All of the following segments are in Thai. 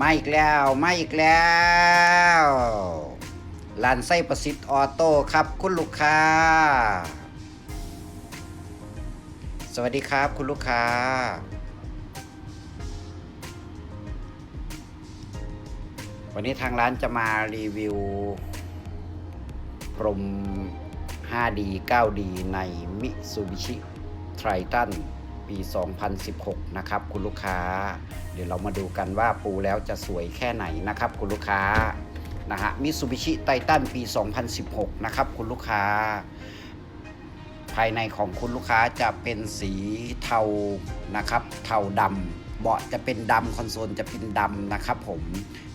มาอีกแล้วมาอีกแล้วลานไส้ประสิทธิ์ออโต้ครับคุณลูกค้า สวัสดีครับคุณลูกค้า วันนี้ทางร้านจะมารีวิว พรม 5D 9D ใน Mitsubishi Triton ปี 2016 นะครับ คุณลูกค้า เดี๋ยวเรามาดูกันว่าปูแล้วจะสวยแค่ไหนนะครับ คุณลูกค้านะฮะ Mitsubishi Titan ปี 2016 นะครับ คุณลูกค้า ภายในของคุณลูกค้าจะเป็นสีเทานะครับ เทาดำเบาะจะเป็นดำคอนโซลจะเป็นดำนะครับ ผม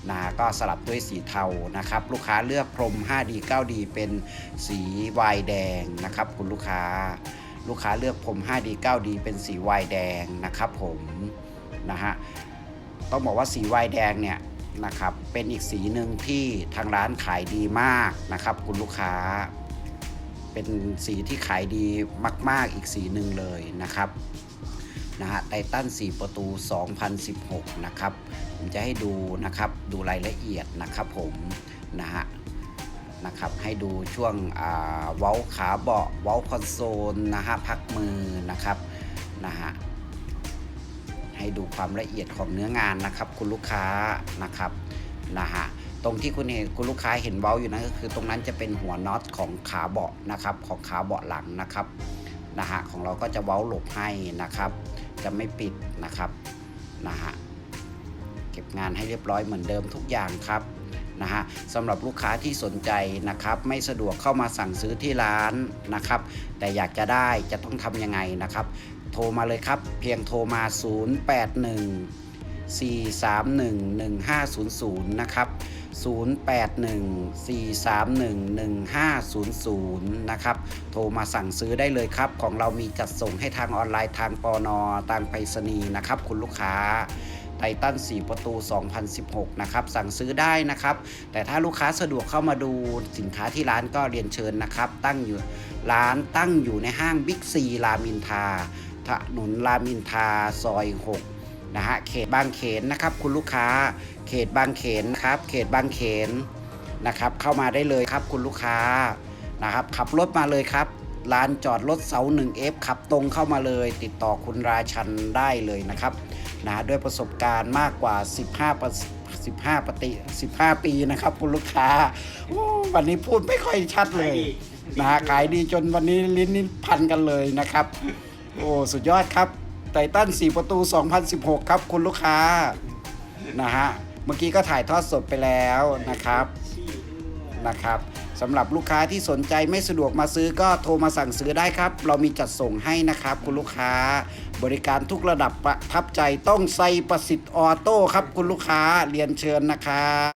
นะก็สลับด้วยสีเทานะครับ ลูกค้าเลือกพรม 5D 9D เป็นสีวายแดงนะครับ คุณลูกค้า ลูกค้าเลือกพรม 5D 9D เป็นสีวายแดงนะครับผมนะฮะต้องบอกว่าสีวายแดงเนี่ยนะครับเป็นอีกสีหนึ่งที่ทางร้านขายดีมากนะครับคุณลูกค้า เป็นสีที่ขายดีมาก ๆ อีกสีหนึ่งเลยนะครับนะฮะไททัน4ประตู 2016 นะครับ ผมจะให้ดูนะครับ ดูรายละเอียดนะครับผม นะฮะ นะครับให้ดูช่วงเว้าขาเบาะเว้าคอนโซลนะฮะพักมือนะครับนะฮะให้ดูความละเอียดของเนื้องานนะครับ คุณลูกค้านะครับนะฮะตรงที่คุณเห็นคุณลูกค้าเห็นเว้าอยู่นั้นก็คือ ตรงนั้นจะเป็นหัวน็อตของขาเบาะนะครับของขาเบาะหลังนะครับนะฮะของเราก็จะเว้าหลบให้นะครับ จะไม่ปิดนะครับนะฮะเก็บงานให้เรียบร้อยเหมือนเดิมทุกอย่างครับ นะฮะสำหรับลูกค้าที่สนใจนะครับไม่สะดวกเข้ามาสั่งซื้อที่ร้านนะครับ แต่อยากจะได้จะต้องทำยังไงนะครับ โทรมาเลยครับ เพียงโทรมา 081 431-1500 นะครับ 0814311500 นะครับ โทรมาสั่งซื้อได้เลยครับ ของเรามีจัดส่งให้ทางออนไลน์ทางปอนอทางไปรษณีย์นะครับ คุณลูกค้า ไททัน4ประตู 2016 นะครับ สั่งซื้อได้นะครับ แต่ถ้าลูกค้าสะดวกเข้ามาดูสินค้าที่ร้านก็เรียนเชิญนะครับ ตั้งอยู่ร้านตั้งอยู่ในห้างบิ๊กซีรามินทาถนนรามินทาซอย 6 นะฮะ เขตบางเขนนะครับ คุณลูกค้า เขตบางเขนครับ เขตบางเขนนะครับ เข้ามาได้เลยครับคุณลูกค้า นะครับ ขับรถมาเลยครับร้านจอดรถเสา 1F ขับตรงเข้ามาเลย ติดต่อคุณราชันได้เลยนะครับ นะด้วยประสบการณ์มากกว่า 15ประ15ปฏิ15 ปีนะครับคุณลูกค้าโอ้วันนี้พูดไม่ค่อยชัดเลยนะขายดีจนวันนี้ลิ้นนี่พันกันเลยนะครับ โอ้สุดยอดครับไททัน4ประตู 2016 ครับคุณลูกค้านะฮะเมื่อกี้ก็ถ่ายทอดสดไปแล้วนะครับ นะครับสำหรับลูกค้าที่สนใจไม่สะดวกมาซื้อก็โทรมาสั่งซื้อได้ครับ เรามีจัดส่งให้นะครับคุณลูกค้า บริการทุกระดับประทับใจต้องไซประสิทธิ์ออโต้ครับคุณลูกค้าเรียนเชิญนะครับ